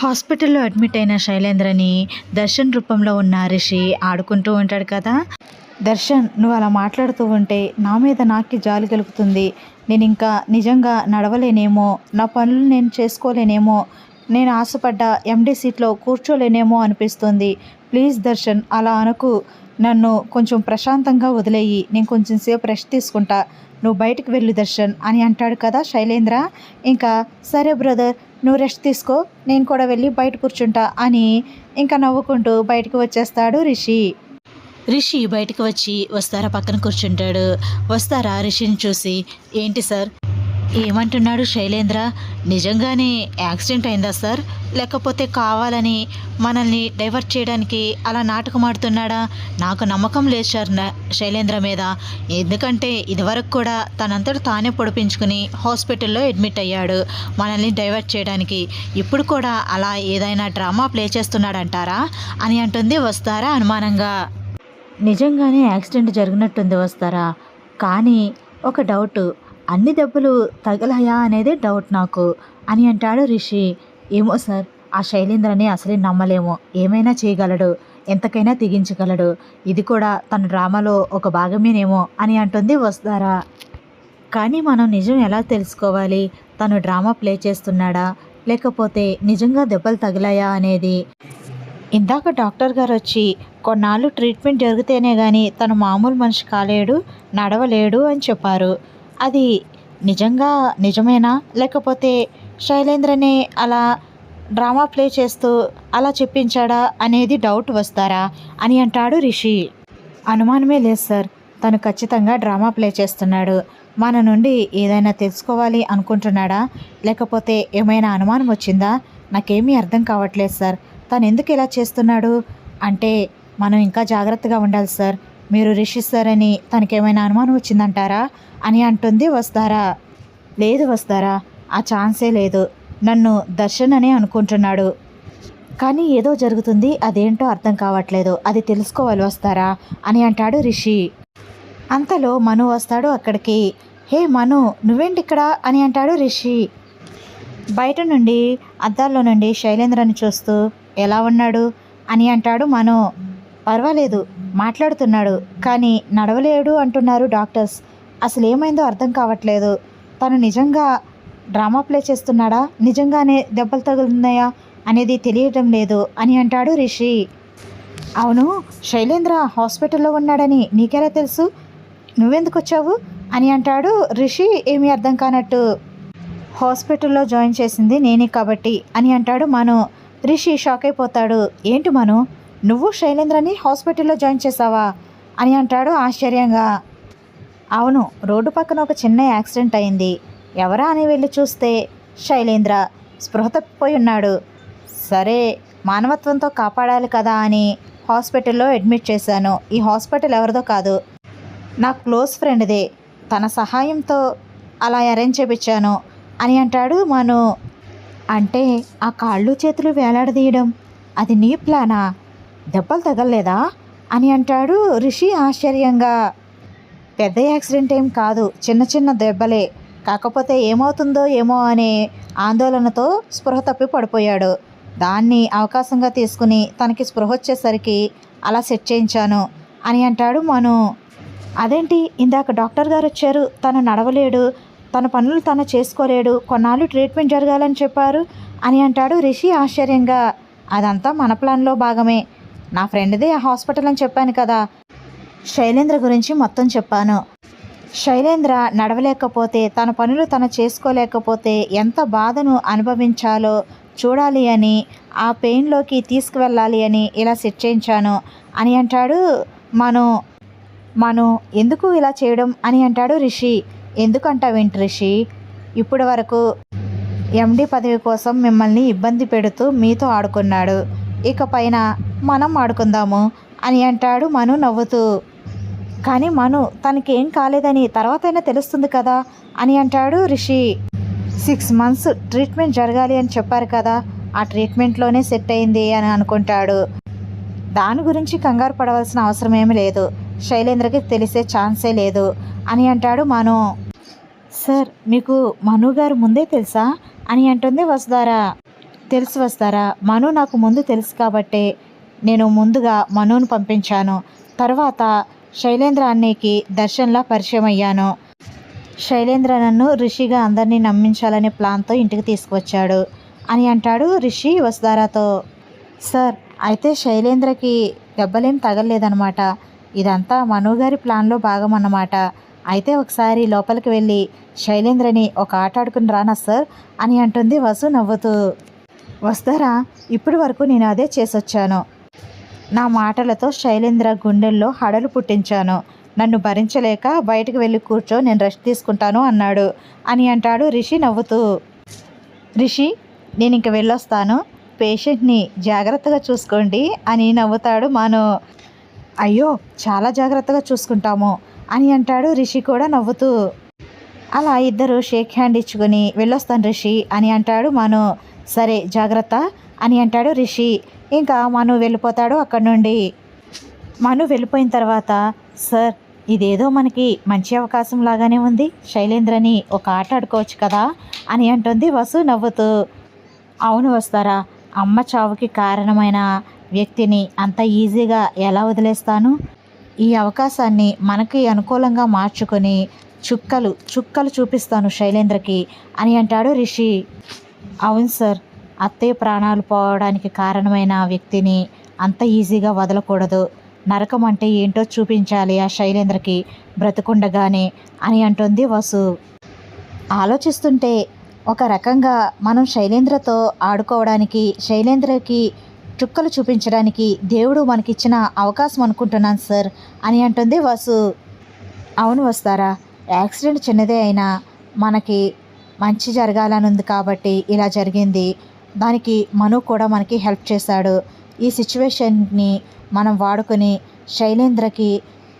హాస్పిటల్లో అడ్మిట్ అయిన శైలేంద్రని దర్శన్ రూపంలో ఉన్న రిషి ఆడుకుంటూ ఉంటాడు కదా. దర్శన్ నువ్వు అలా మాట్లాడుతూ ఉంటే నా మీద నాకే జాలి కలుగుతుంది. నేను ఇంకా నిజంగా నడవలేనేమో నా పనులు నేను చేసుకోలేనేమో నేను ఆశపడ్డ ఎండీ సీట్లో కూర్చోలేనేమో అనిపిస్తుంది. ప్లీజ్ దర్శన్ అలా అనకు. నన్ను కొంచెం ప్రశాంతంగా వదిలేయి. నేను కొంచెం సేపు రెస్ట్ తీసుకుంటా. నువ్వు బయటికి వెళ్ళు దర్శన్ అని అంటాడు కదా శైలేంద్ర. ఇంకా సరే బ్రదర్ నువ్వు రెస్ట్ తీసుకో నేను కూడా వెళ్ళి బయట కూర్చుంటా అని ఇంకా నవ్వుకుంటూ బయటకు వచ్చేస్తాడు రిషి. రిషి బయటకు వచ్చి వస్తారా పక్కన కూర్చుంటాడు. వస్తారా రిషిని చూసి ఏంటి సార్ ఏమంటున్నాడు శైలేంద్ర? నిజంగానే యాక్సిడెంట్ అయిందా సార్? లేకపోతే కావాలని మనల్ని డైవర్ట్ చేయడానికి అలా నాటకం ఆడుతున్నాడా నాకు నమ్మకం లేదు సార్ శైలేంద్ర మీద. ఎందుకంటే ఇదివరకు కూడా తనంతట తానే పొడిపించుకుని హాస్పిటల్లో అడ్మిట్ అయ్యాడు మనల్ని డైవర్ట్ చేయడానికి. ఇప్పుడు కూడా అలా ఏదైనా డ్రామా ప్లే చేస్తున్నాడంటారా? అని అంటుంది వస్తారా అనుమానంగా. నిజంగానే యాక్సిడెంట్ జరిగినట్టుంది వస్తారా? కానీ ఒక డౌట్. అన్ని దెబ్బలు తగలాయా అనేది డౌట్ నాకు. అని అంటాడు రిషి. ఏమో సార్ ఆ శైలేంద్రని అసలే నమ్మలేము. ఏమైనా చేయగలడు. ఎంతకైనా తెగించగలడు. ఇది కూడా తన డ్రామాలో ఒక భాగమేనేమో అని అంటుంది వస్తారా కానీ మనం నిజం ఎలా తెలుసుకోవాలి? తను డ్రామా ప్లే చేస్తున్నాడా? లేకపోతే నిజంగా దెబ్బలు తగిలాయా అనేది? ఇందాక డాక్టర్ గారు వచ్చి కొన్నాళ్ళు ట్రీట్మెంట్ జరిగితేనే కానీ తను మామూలు మనిషి కాలేడు నడవలేడు అని చెప్పారు. అది నిజంగా నిజమేనా? లేకపోతే శైలేంద్రనే అలా డ్రామా ప్లే చేస్తూ అలా చెప్పించాడా అనేది డౌట్ వస్తారా అని అంటాడు రిషి. అనుమానమే లేదు సార్. తను ఖచ్చితంగా డ్రామా ప్లే చేస్తున్నాడు. మన నుండి ఏదైనా తెలుసుకోవాలి అనుకుంటున్నాడా? లేకపోతే ఏమైనా అనుమానం వచ్చిందా? నాకేమీ అర్థం కావట్లేదు సార్. తను ఎందుకు ఇలా చేస్తున్నాడు? అంటే మనం ఇంకా జాగ్రత్తగా ఉండాలి సార్. మీరు రిషి సార్ అని తనకేమైనా అనుమానం వచ్చిందంటారా? అని అంటుంది వస్తారా? లేదు వస్తారా? ఆ ఛాన్సే లేదు. నన్ను దర్శన్ అనే అనుకుంటున్నాడు. కానీ ఏదో జరుగుతుంది అదేంటో అర్థం కావట్లేదు. అది తెలుసుకోవాలి వస్తారా? అని అంటాడు రిషి. అంతలో మను వస్తాడు అక్కడికి. హే మను నువ్వేంటి ఇక్కడ అని అంటాడు రిషి. బయట నుండి అద్దాల్లో నుండి శైలేంద్రని చూస్తూ ఎలా ఉన్నాడు? అని అంటాడు మను. పర్వాలేదు. మాట్లాడుతున్నాడు. కానీ నడవలేడు అంటున్నారు డాక్టర్స్. అసలు ఏమైందో అర్థం కావట్లేదు. తను నిజంగా డ్రామా ప్లే చేస్తున్నాడా? నిజంగానే దెబ్బలు తగులున్నాయా అనేది తెలియటం లేదు అని అంటాడు రిషి. అవును శైలేంద్ర హాస్పిటల్లో ఉన్నాడని నీకెలా తెలుసు? నువ్వెందుకు వచ్చావు అని అంటాడు రిషి ఏమీ అర్థం కానట్టు. హాస్పిటల్లో జాయిన్ చేసింది నేనే కాబట్టి అని అంటాడు మను. రిషి షాక్ అయిపోతాడు. ఏంటి మను? నువ్వు శైలేంద్రని హాస్పిటల్లో జాయిన్ చేసావా అని అంటాడు ఆశ్చర్యంగా. అవును రోడ్డు పక్కన ఒక చిన్న యాక్సిడెంట్ అయింది. ఎవరా అని వెళ్ళి చూస్తే శైలేంద్ర స్పృహ తప్పిపోయి ఉన్నాడు. సరే మానవత్వంతో కాపాడాలి కదా అని హాస్పిటల్లో అడ్మిట్ చేశాను. ఈ హాస్పిటల్ ఎవరిదో కాదు. నా క్లోజ్ ఫ్రెండ్దే. తన సహాయంతో అలా అరేంజ్ చేపించాను అని అంటాడు మను. అంటే ఆ కాళ్ళు చేతులు వేలాడదీయడం అది నీ ప్లానా? దెబ్బలు తగలలేదా? అని అంటాడు రిషి ఆశ్చర్యంగా. పెద్ద యాక్సిడెంట్ ఏం కాదు చిన్న చిన్న దెబ్బలే. కాకపోతే ఏమవుతుందో ఏమో అనే ఆందోళనతో స్పృహ తప్పి పడిపోయాడు. దాన్ని అవకాశంగా తీసుకుని తనకి స్పృహ వచ్చేసరికి అలా సెట్ చేయించాను అని అంటాడు మను. అదేంటి? ఇందాక డాక్టర్ గారు వచ్చారు తను నడవలేడు తన పనులు తను చేసుకోలేడు కొన్నాళ్ళు ట్రీట్మెంట్ జరగాలని చెప్పారు అని అంటాడు రిషి ఆశ్చర్యంగా. అదంతా మన ప్లాన్లో భాగమే. నా ఫ్రెండ్దే ఆ హాస్పిటల్ అని చెప్పాను కదా. శైలేంద్ర గురించి మొత్తం చెప్పాను. శైలేంద్ర నడవలేకపోతే తన పనులు తను చేసుకోలేకపోతే ఎంత బాధను అనుభవించాలో చూడాలి అని ఆ పెయిన్లోకి తీసుకువెళ్ళాలి అని ఇలా సెట్ చేయించాను. అని అంటాడు మను. మను ఎందుకు ఇలా చేయడం? అని అంటాడు రిషి. ఎందుకంటావేంటి రిషి? ఇప్పటి వరకు ఎండి పదవి కోసం మిమ్మల్ని ఇబ్బంది పెడుతూ మీతో ఆడుకున్నాడు. ఇక పైన మనం ఆడుకుందాము అని అంటాడు మను నవ్వుతూ. కానీ మను తనకేం కాలేదని తర్వాతైనా తెలుస్తుంది కదా అని అంటాడు రిషి. సిక్స్ మంత్స్ ట్రీట్మెంట్ జరగాలి అని చెప్పారు కదా ఆ ట్రీట్మెంట్లోనే సెట్ అయింది అని అనుకుంటాడు. దాని గురించి కంగారు పడవలసిన అవసరం ఏమీ లేదు శైలేంద్రకి తెలిసే ఛాన్సే లేదు అని అంటాడు మను. సార్ మీకు మను గారు ముందే తెలుసా అని అంటుంది వసుధారా. తెలుసు వస్తారా మను నాకు ముందు తెలుసు కాబట్టే నేను ముందుగా మనుని పంపించాను. తర్వాత శైలేంద్ర అన్నయ్యకి దర్శన్లా పరిచయం అయ్యాను శైలేంద్ర నన్ను రిషిగా అందరినీ నమ్మించాలనే ప్లాన్తో ఇంటికి తీసుకువచ్చాడు అని అంటాడు రిషి వసుధారాతో. సార్ అయితే శైలేంద్రకి దెబ్బలేం తగలలేదనమాట ఇదంతా మనోగారి ప్లాన్లో భాగం అన్నమాట అయితే ఒకసారి లోపలికి వెళ్ళి శైలేంద్రని ఒక ఆట ఆడుకుని రానా సార్? అని అంటుంది వసు నవ్వుతూ. వస్తారా? ఇప్పటి వరకు నేను అదే చేసొచ్చాను. నా మాటలతో శైలేంద్ర గుండెల్లో హడలు పుట్టించాను. నన్ను భరించలేక బయటకు వెళ్ళి కూర్చో నేను రెస్ట్ తీసుకుంటాను అన్నాడు అని అంటాడు రిషి నవ్వుతూ. రిషి నేను ఇంక వెళ్ళొస్తాను. పేషెంట్ని జాగ్రత్తగా చూసుకోండి అని నవ్వుతాడు మాను. అయ్యో చాలా జాగ్రత్తగా చూసుకుంటాము అని అంటాడు రిషి కూడా నవ్వుతూ. అలా ఇద్దరు షేక్ హ్యాండ్ ఇచ్చుకొని వెళ్ళొస్తాను రిషి అని అంటాడు మాను. సరే జాగ్రత్త అని అంటాడు రిషి. ఇంకా మను వెళ్ళిపోతాడు అక్కడి నుండి. మను వెళ్ళిపోయిన తర్వాత సార్ ఇదేదో మనకి మంచి అవకాశం లాగానే ఉంది. శైలేంద్రని ఒక ఆట ఆడుకోవచ్చు కదా అని అంటుంది వసు నవ్వుతూ. అవును వస్తారా. అమ్మ చావుకి కారణమైన వ్యక్తిని అంత ఈజీగా ఎలా వదిలేస్తాను? ఈ అవకాశాన్ని మనకి అనుకూలంగా మార్చుకొని చుక్కలు చుక్కలు చూపిస్తాను శైలేంద్రకి అని అంటాడు రిషి. అవును సార్. అత్తయ్య ప్రాణాలు పోవడానికి కారణమైన ఆ వ్యక్తిని అంత ఈజీగా వదలకూడదు. నరకం అంటే ఏంటో చూపించాలి ఆ శైలేంద్రకి. బ్రతుకుండగానే అని అంటుంది వసు. ఆలోచిస్తుంటే ఒక రకంగా మనం శైలేంద్రతో ఆడుకోవడానికి శైలేంద్రకి చుక్కలు చూపించడానికి దేవుడు మనకిచ్చిన అవకాశం అనుకుంటున్నాను సార్ అని అంటుంది వసు. అవును వస్తారా? యాక్సిడెంట్ చిన్నదే అయినా మనకి మంచి జరగాలని ఉంది కాబట్టి ఇలా జరిగింది. దానికి మను కూడా మనకి హెల్ప్ చేశాడు. ఈ సిచ్యువేషన్ని మనం వాడుకొని శైలేంద్రకి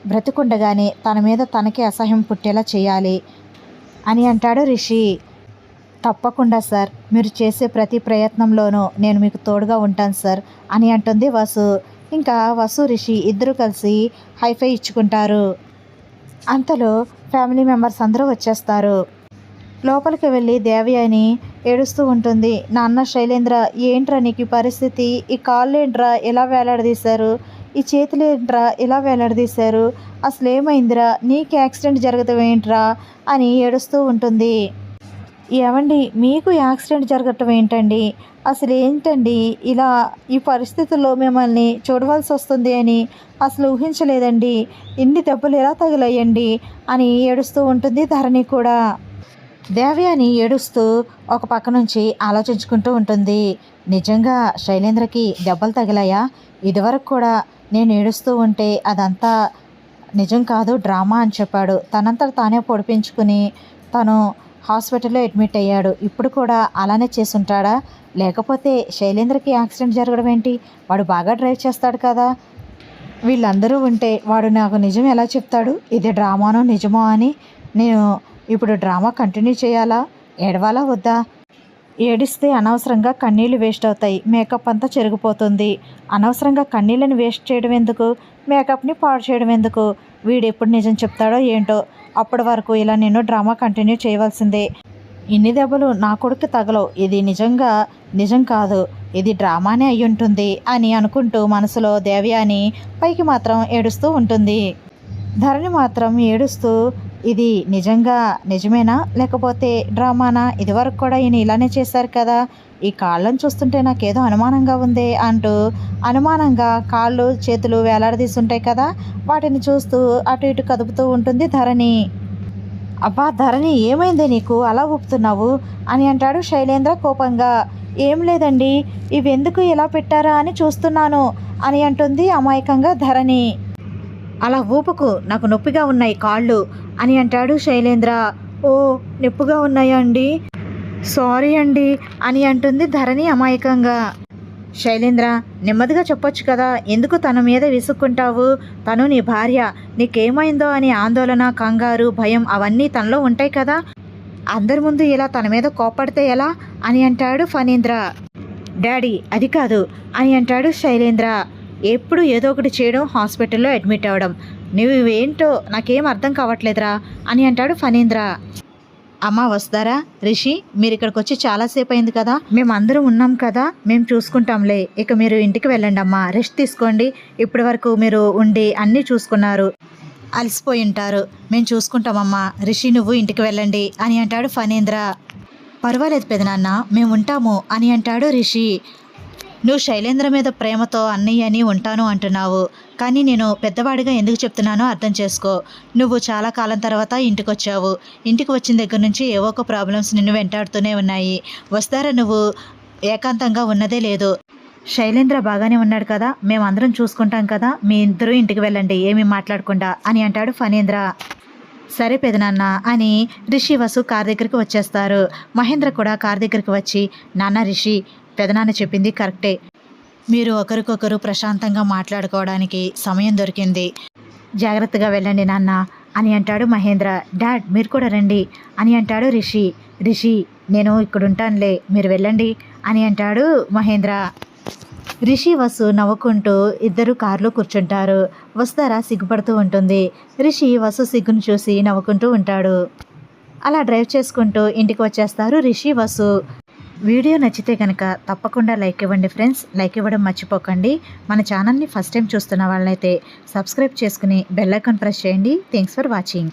బ్రతికుండగానే తన మీద తనకి అసహ్యం పుట్టేలా చేయాలి అని అంటాడు రిషి. తప్పకుండా సార్ మీరు చేసే ప్రతి ప్రయత్నంలోనూ నేను మీకు తోడుగా ఉంటాను సార్ అని అంటుంది వసు. ఇంకా వసు రిషి ఇద్దరు కలిసి హైఫై ఇచ్చుకుంటారు. అంతలో ఫ్యామిలీ మెంబర్స్ అందరూ వచ్చేస్తారు. లోపలికి వెళ్ళి దేవి అని ఏడుస్తూ ఉంటుంది. నాన్న శైలేంద్ర ఏంట్రా నీకు పరిస్థితి? ఈ కాళ్ళేంట్రా? ఎలా వేలాడదీశారు? ఈ చేతులు ఏంట్రా ఎలా వేలాడదీశారు? అసలు ఏమైందిరా నీకు యాక్సిడెంట్ జరగటం ఏంట్రా? అని ఏడుస్తూ ఉంటుంది. ఏమండి మీకు యాక్సిడెంట్ జరగటం ఏంటండి? అసలు ఏంటండి ఇలా ఈ పరిస్థితుల్లో మిమ్మల్ని చూడవలసి వస్తుంది అని అసలు ఊహించలేదండి. ఇన్ని దెబ్బలు ఎలా తగిలాయండి? అని ఏడుస్తూ ఉంటుంది ధరణి కూడా. దేవయాని ఏడుస్తూ ఒక పక్క నుంచి ఆలోచించుకుంటూ ఉంటుంది. నిజంగా శైలేంద్రకి దెబ్బలు తగిలాయా? ఇదివరకు కూడా నేను ఏడుస్తూ ఉంటే అదంతా నిజం కాదు డ్రామా అని చెప్పాడు. తనంతా తానే పొడిపించుకుని తను హాస్పిటల్లో అడ్మిట్ అయ్యాడు. ఇప్పుడు కూడా అలానే చేసుంటాడా లేకపోతే శైలేంద్రకి యాక్సిడెంట్ జరగడం ఏంటి? వాడు బాగా డ్రైవ్ చేస్తాడు కదా? వీళ్ళందరూ ఉంటే వాడు నాకు నిజం ఎలా చెప్తాడు? ఇది డ్రామానో నిజమో అని నేను ఇప్పుడు డ్రామా కంటిన్యూ చేయాలా? ఏడవాలా వద్దా? ఏడిస్తే అనవసరంగా కన్నీళ్ళు వేస్ట్ అవుతాయి. మేకప్ అంతా చెరిగిపోతుంది. అనవసరంగా కన్నీళ్ళని వేస్ట్ చేయడం ఎందుకు? మేకప్ని పాడు చేయడం ఎందుకు? వీడు ఎప్పుడు నిజం చెప్తాడో ఏంటో? అప్పటి వరకు ఇలా నేను డ్రామా కంటిన్యూ చేయవలసిందే. ఇన్ని దెబ్బలు నా కొడుకు తగలవు. ఇది నిజంగా నిజం కాదు. ఇది డ్రామానే అయి ఉంటుంది అని అనుకుంటూ మనసులో దేవ్యాని పైకి మాత్రం ఏడుస్తూ ఉంటుంది. ధరణి మాత్రం ఏడుస్తూ ఇది నిజంగా నిజమేనా? లేకపోతే డ్రామానా? ఇదివరకు కూడా ఈయన ఇలానే చేశారు కదా. ఈ కాళ్ళను చూస్తుంటే నాకేదో అనుమానంగా ఉంది అంటూ అనుమానంగా కాళ్ళు చేతులు వేలాడదీస్తుంటాయి కదా. వాటిని చూస్తూ అటు ఇటు కదుపుతూ ఉంటుంది ధరణి. అబ్బా ధరణి ఏమైంది నీకు? అలా ఊపుతున్నావు? అని అంటాడు శైలేంద్ర కోపంగా. ఏం లేదండి ఇవి ఎందుకు ఇలా పెట్టారా అని చూస్తున్నాను అని అంటుంది అమాయకంగా ధరణి. అలా ఊపుకు నాకు నొప్పిగా ఉన్నాయి కాళ్ళు అని అంటాడు శైలేంద్ర. ఓ నొప్పిగా ఉన్నాయా అండి? సారీ అండి అని అంటుంది ధరణి అమాయకంగా. శైలేంద్ర నెమ్మదిగా చెప్పొచ్చు కదా ఎందుకు తన మీద విసుక్కుంటావు? తను నీ భార్య నీకేమైందో అని ఆందోళన కంగారు భయం అవన్నీ తనలో ఉంటాయి కదా. అందరి ముందు ఇలా తన మీద కోపడితే ఎలా? అని అంటాడు ఫణీంద్ర. డాడీ అది కాదు అని అంటాడు శైలేంద్ర. ఎప్పుడు ఏదో ఒకటి చేయడం హాస్పిటల్లో అడ్మిట్ అవ్వడం. నువ్వు ఏంటో నాకేం అర్థం కావట్లేదురా అని అంటాడు ఫణీంద్ర. అమ్మ వస్తారా? రిషి మీరు ఇక్కడికి వచ్చి చాలాసేపు అయింది కదా. మేము ఉన్నాం కదా. మేము చూసుకుంటాంలే. ఇక మీరు ఇంటికి వెళ్ళండి అమ్మా రెస్ట్ తీసుకోండి. ఇప్పటి వరకు మీరు ఉండి అన్నీ చూసుకున్నారు. అలసిపోయి ఉంటారు. మేము చూసుకుంటామమ్మా. రిషి నువ్వు ఇంటికి వెళ్ళండి అని అంటాడు ఫణీంద్ర. పర్వాలేదు పెదనాన్న. మేము ఉంటాము అని అంటాడు రిషి. నువ్వు శైలేంద్ర మీద ప్రేమతో అన్నయ్య అని ఉంటాను అంటున్నావు. కానీ నేను పెద్దవాడిగా ఎందుకు చెప్తున్నానో అర్థం చేసుకో. నువ్వు చాలా కాలం తర్వాత ఇంటికి వచ్చావు ఇంటికి వచ్చిన దగ్గర నుంచి ఏవో ఒక ప్రాబ్లమ్స్ నిన్ను వెంటాడుతూనే ఉన్నాయి. వస్తారా నువ్వు? ఏకాంతంగా ఉన్నదే లేదు. శైలేంద్ర బాగానే ఉన్నాడు కదా? మేమందరం చూసుకుంటాం కదా? మీ ఇద్దరు ఇంటికి వెళ్ళండి ఏమీ మాట్లాడకుండా అని అంటాడు ఫణేంద్ర. సరే పెదనాన్న అని రిషి వసు కార్ దగ్గరికి వచ్చేస్తారు. మహేంద్ర కూడా కార్ దగ్గరికి వచ్చి నాన్న రిషి పెదనాన్న చెప్పింది కరెక్టే. మీరు ఒకరికొకరు ప్రశాంతంగా మాట్లాడుకోవడానికి సమయం దొరికింది. జాగ్రత్తగా వెళ్ళండి నాన్న అని అంటాడు మహేంద్ర. డాడ్ మీరు కూడా రండి అని అంటాడు రిషి. రిషి నేను ఇక్కడుంటానులే మీరు వెళ్ళండి అని అంటాడు మహేంద్ర. రిషి వసు నవ్వుకుంటూ ఇద్దరు కారులో కూర్చుంటారు. వస్తారా సిగ్గుపడుతూ ఉంటుంది. రిషి వసు సిగ్గును చూసి నవ్వుకుంటూ ఉంటాడు. అలా డ్రైవ్ చేసుకుంటూ ఇంటికి వచ్చేస్తారు రిషి వసు. వీడియో నచ్చితే కనుక తప్పకుండా లైక్ ఇవ్వండి ఫ్రెండ్స్. లైక్ ఇవ్వడం మర్చిపోకండి. మన ఛానల్ని ఫస్ట్ టైం చూస్తున్న వాళ్ళైతే సబ్స్క్రైబ్ చేసుకుని బెల్లైకాన్ ప్రెస్ చేయండి. Thanks for watching